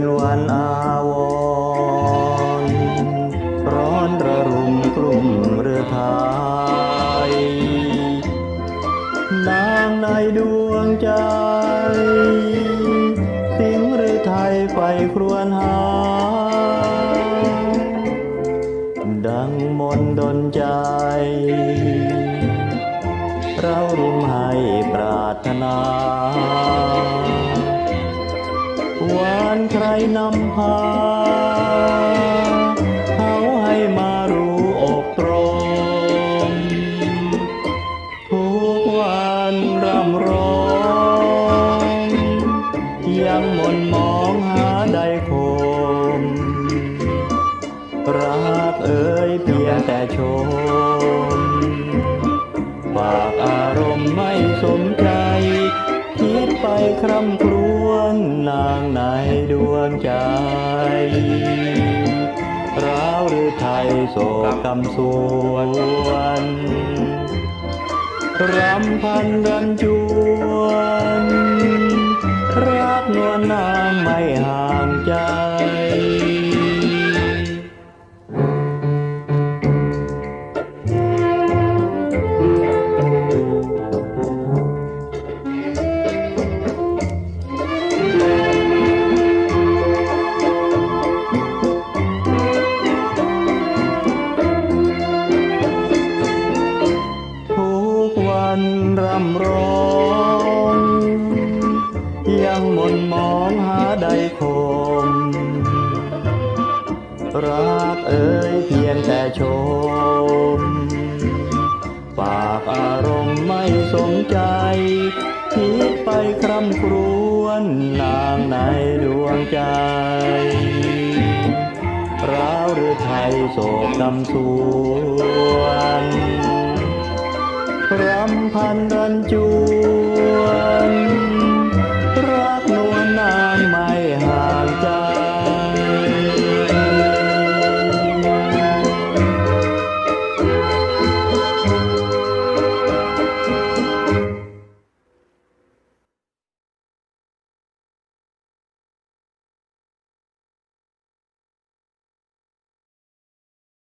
นวันอาวรร้อนระรุมกลุ่มเรือไทยนางในดวงใจ สิงหรือไทยไฟครวนหา ดังมนดนใจ เรารุมให้ปรารถนา วานใครนำพาเขาให้มารู้อกตรง ทุกวันรำร้อง ยังมนมองหาใดคม รักเอ่ยเพียงแต่ชมฝากอารมณ์ไม่สมใจ คิดไปคร่ำครวญ นางในดวงใจร้าวหรือไทยโศกกำสวนรำพันรันจวน รักนวลนางไม่ห่างใจ วันรำร้อง ยังมนมองหาใดคม รักเอ่ยเพียงแต่ชม ปากอารมณ์ไม่สมใจ คิดไปคร่ำครวญนางในดวงใจร้าวหรือไทยโศกกำสวน รำพันรันจว